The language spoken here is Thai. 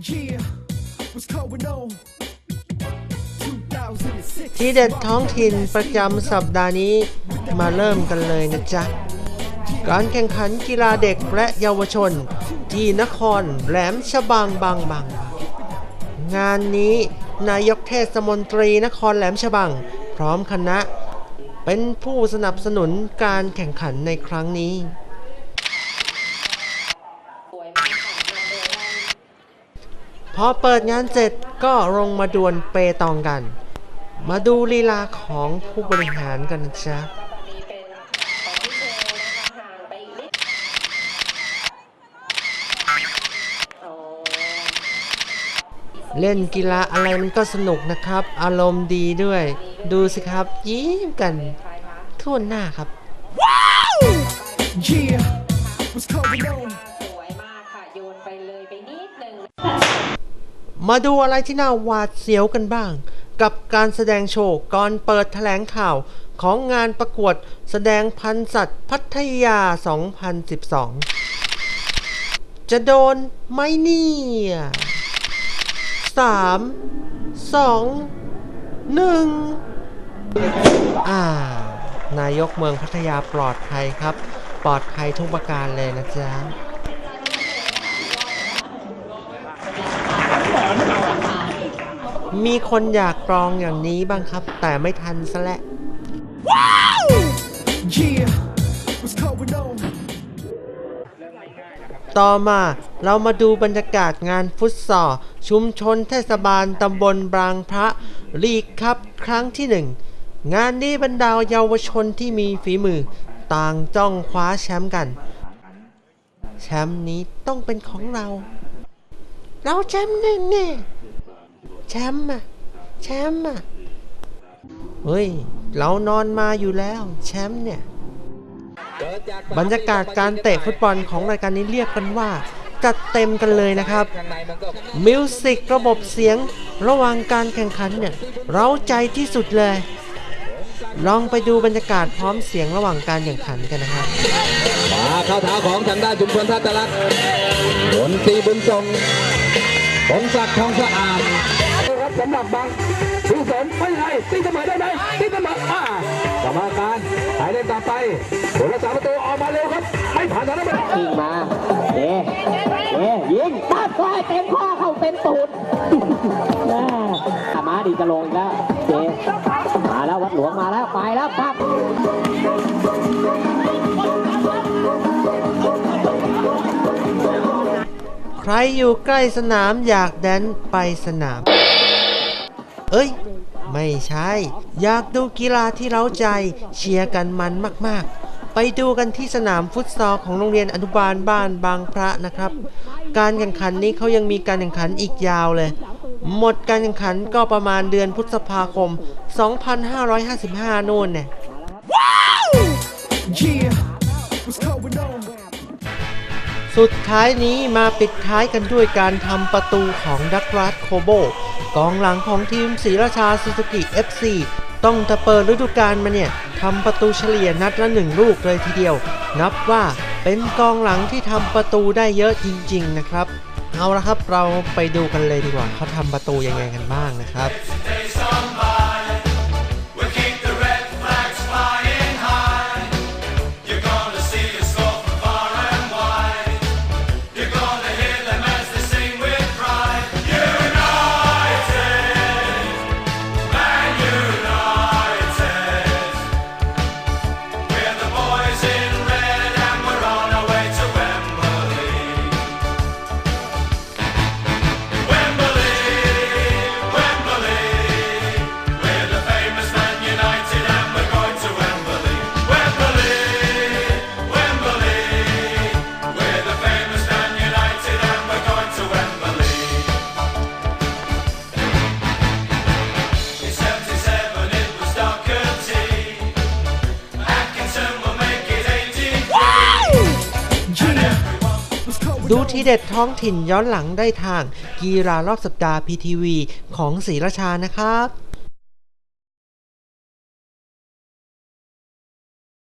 Yeah, what's going on? 2006. ที่เด็ดท้องถิ่นประจำสัปดาห์นี้มาเริ่มกันเลยนะจ๊ะ การแข่งขันกีฬาเด็กและเยาวชน ที่นครแหลมฉบังบางบาง งานนี้นายกเทศมนตรีนครแหลมฉบัง พร้อมคณะ เป็นผู้สนับสนุนการแข่งขันในครั้งนี้ พอเปิดงานเสร็จก็ลงมาดวลเปตองกัน มาดูลีลาของผู้บริหารกันนะจ๊ะเล่นกีฬาอะไรมันก็สนุกนะครับ อารมณ์ดีด้วย ดูสิครับ ยิ้มกันทั่วหน้าครับ Yeah, what's going on? สว มาดูอะไรที่น่าหวาดเสียวกันบ้าง กับการแสดงโชว์ก่อนเปิดแถลงข่าวของงานประกวดแสดงพันสัตว์พัทยา 2012 จะโดนไหมเนี่ยสามสองหนึ่งอ่า นายกเมืองพัทยาปลอดภัยครับ ปลอดภัยทุกประการเลยนะจ๊ะ มีคนอยากกรองอย่างนี้บ้างครับ แต่ไม่ทันซะและ้ว Yeah, what's going on? ต่อมาเรามาดูบรรยากาศงานฟุตซอลชุมชนเทศบาลตำบลบางพระลีกครับครั้งที่หนึ่งงานนี้บรรดาเยาวชนที่มีฝีมือ ต่างจ้องคว้าแชมป์กัน แชมป์นี้ต้องเป็นของเรา เราแชมป์หนึ่งเนี่ย แชมป์อะแชมป์อะเฮ้ย เรานอนมาอยู่แล้ว แชมป์เนี่ย บรรยากาศการเตะฟุตบอลของรายการนี้เรียกกันว่า จัดเต็มกันเลยนะครับ มิวสิกระบบเสียงระหว่างการแข่งขันเนี่ย เร้าใจที่สุดเลย ลองไปดูบรรยากาศพร้อมเสียงระหว่างการแข่งขันกันนะครับ มาเข้าเท้าของทางด้านชุมชนท่าตะลักดนตรีบุญทรงผงศักดิ์ทองสะอาด สำหรับบางผู้สนไม่ให้ตีเสมอได้ไหมตีเสมออ่ากรรมการหายเล่นตามไปผลรักษาประตูออกมาเร็วครับ ไม่ผ่านทางนั้นไปยิงมาเด้เด้ยิงตัดซอยเต็มข้อเข้าเต็มตูดแม่อามาดีจะลงอีกแล้วเจมาแล้ววัดหลวงมาแล้วไปแล้วปั๊บใครอยู่ใกล้สนามอยากแดนไปสนาม เอ้ย ไม่ใช่ อยากดูกีฬาที่เร้าใจ เชียร์กันมันมาก ๆ ไปดูกันที่สนามฟุตซอลของโรงเรียนอนุบาลบ้านบางพระนะครับ การแข่งขันนี้เขายังมีการแข่งขันอีกยาวเลย หมดการแข่งขันก็ประมาณเดือนพฤษภาคม 2555นู่นเนี่ย Yeah, what's going on? สุดท้ายนี้มาปิดท้ายกันด้วยการทำประตูของดักรัสโคโบกองหลังของทีมศรีราชาซูซูกิ FC ต้องจะเปิดฤดูกาลมาเนี่ยทำประตูเฉลี่ยนัดละหนึ่งลูกเลยทีเดียว นับว่าเป็นกองหลังที่ทำประตูได้เยอะจริง ๆ นะครับ เอาละครับเราไปดูกันเลยดีกว่าเขาทำประตูยังไงกันบ้างนะครับ ดูทีเด็ดท้องถิ่นย้อนหลังได้ทาง กีฬารอบสัปดาห์พีทีวีของศรีราชานะครับ